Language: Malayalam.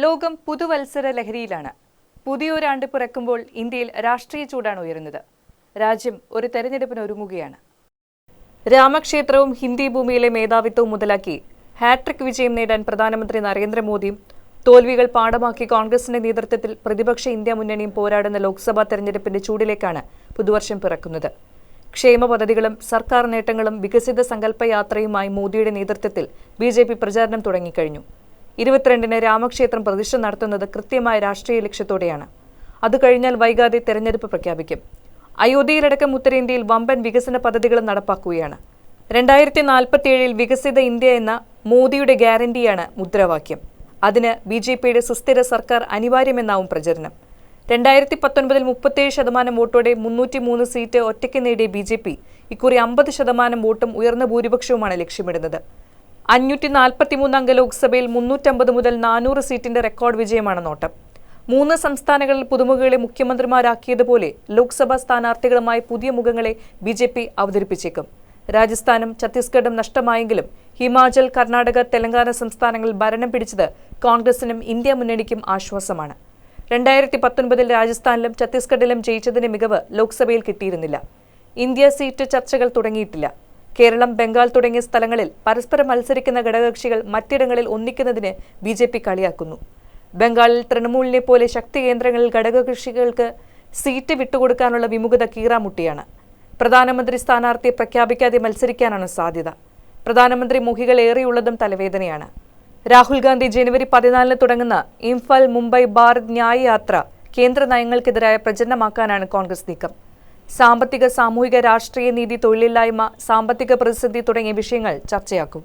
ലോകം പുതുവത്സര ലഹരിയിലാണ്. പുതിയൊരാണ്ട് പിറക്കുമ്പോൾ ഇന്ത്യയിൽ രാഷ്ട്രീയ ചൂടാണ് ഉയരുന്നത്. രാജ്യം ഒരു തെരഞ്ഞെടുപ്പിന് ഒരുങ്ങുകയാണ്. രാമക്ഷേത്രവും ഹിന്ദി ഭൂമിയിലെ മേധാവിത്വവും മുതലാക്കി ഹാട്രിക് വിജയം നേടാൻ പ്രധാനമന്ത്രി നരേന്ദ്രമോദിയും തോൽവികൾ പാഠമാക്കി കോൺഗ്രസിന്റെ നേതൃത്വത്തിൽ പ്രതിപക്ഷ ഇന്ത്യ മുന്നണിയും പോരാടുന്ന ലോക്സഭാ തെരഞ്ഞെടുപ്പിന്റെ ചൂടിലേക്കാണ് പുതുവർഷം പിറക്കുന്നത്. ക്ഷേമ പദ്ധതികളും സർക്കാർ നേട്ടങ്ങളും വികസിത സങ്കല്പയാത്രയുമായി മോദിയുടെ നേതൃത്വത്തിൽ ബി പ്രചാരണം തുടങ്ങിക്കഴിഞ്ഞു. ഇരുപത്തിരണ്ടിന് രാമക്ഷേത്രം പ്രതിഷ്ഠ നടത്തുന്നത് കൃത്യമായ രാഷ്ട്രീയ ലക്ഷ്യത്തോടെയാണ്. അത് കഴിഞ്ഞാൽ വൈകാതെ തെരഞ്ഞെടുപ്പ് പ്രഖ്യാപിക്കും. അയോധ്യയിലടക്കം ഉത്തരേന്ത്യയിൽ വമ്പൻ വികസന പദ്ധതികൾ നടപ്പാക്കുകയാണ്. രണ്ടായിരത്തി നാൽപ്പത്തിയേഴിൽ വികസിത ഇന്ത്യ എന്ന മോദിയുടെ ഗ്യാരണ്ടിയാണ് മുദ്രാവാക്യം. അതിന് ബി ജെ പിയുടെ സുസ്ഥിര സർക്കാർ അനിവാര്യമെന്നാവും പ്രചരണം. രണ്ടായിരത്തി പത്തൊൻപതിൽ മുപ്പത്തേഴ് ശതമാനം വോട്ടോടെ മുന്നൂറ്റി മൂന്ന് സീറ്റ് ഒറ്റയ്ക്ക് നേടിയ ബി ജെ പി ഇക്കുറി അമ്പത് ശതമാനം വോട്ടും ഉയർന്ന ഭൂരിപക്ഷവുമാണ് ലക്ഷ്യമിടുന്നത്. അഞ്ഞൂറ്റി നാൽപ്പത്തിമൂന്ന് അംഗ ലോക്സഭയിൽ മുന്നൂറ്റമ്പത് മുതൽ നാനൂറ് സീറ്റിന്റെ റെക്കോർഡ് വിജയമാണ് നോട്ടം. മൂന്ന് സംസ്ഥാനങ്ങളിൽ പുതുമുഖങ്ങളെ മുഖ്യമന്ത്രിമാരാക്കിയതുപോലെ ലോക്സഭാ സ്ഥാനാർത്ഥികളുമായി പുതിയ മുഖങ്ങളെ ബി ജെ പി അവതരിപ്പിച്ചേക്കും. രാജസ്ഥാനും ഛത്തീസ്ഗഡും നഷ്ടമായെങ്കിലും ഹിമാചൽ കർണാടക തെലങ്കാന സംസ്ഥാനങ്ങളിൽ ഭരണം പിടിച്ചത് കോൺഗ്രസിനും ഇന്ത്യ മുന്നണിക്കും ആശ്വാസമാണ്. രണ്ടായിരത്തി പത്തൊൻപതിൽ രാജസ്ഥാനിലും ഛത്തീസ്ഗഡിലും ജയിച്ചതിന്റെ മികവ് ലോക്സഭയിൽ കിട്ടിയിരുന്നില്ല. ഇന്ത്യ സീറ്റ് ചർച്ചകൾ തുടങ്ങിയിട്ടില്ല. കേരളം ബംഗാൾ തുടങ്ങിയ സ്ഥലങ്ങളിൽ പരസ്പരം മത്സരിക്കുന്ന ഘടകകക്ഷികൾ മറ്റിടങ്ങളിൽ ഒന്നിക്കുന്നതിന് ബി ജെ പി കളിയാക്കുന്നു. ബംഗാളിൽ തൃണമൂലിനെ പോലെ ശക്തി കേന്ദ്രങ്ങളിൽ ഘടകകക്ഷികൾക്ക് സീറ്റ് വിട്ടുകൊടുക്കാനുള്ള വിമുഖത കീറാമുട്ടിയാണ്. പ്രധാനമന്ത്രി സ്ഥാനാർത്ഥിയെ പ്രഖ്യാപിക്കാതെ മത്സരിക്കാനാണ് സാധ്യത. പ്രധാനമന്ത്രി മുഖികൾ ഏറെയുള്ളതും തലവേദനയാണ്. രാഹുൽ ഗാന്ധി ജനുവരി പതിനാലിന് തുടങ്ങുന്ന ഇംഫാൽ മുംബൈ ഭാരത് ന്യായ യാത്ര കേന്ദ്ര നയങ്ങൾക്കെതിരായ പ്രചരണമാക്കാനാണ് കോൺഗ്രസ് നീക്കം. സാമ്പത്തിക സാമൂഹിക രാഷ്ട്രീയ നീതി തൊഴിലില്ലായ്മ സാമ്പത്തിക പ്രതിസന്ധി തുടങ്ങിയ വിഷയങ്ങൾ ചർച്ചയാക്കും.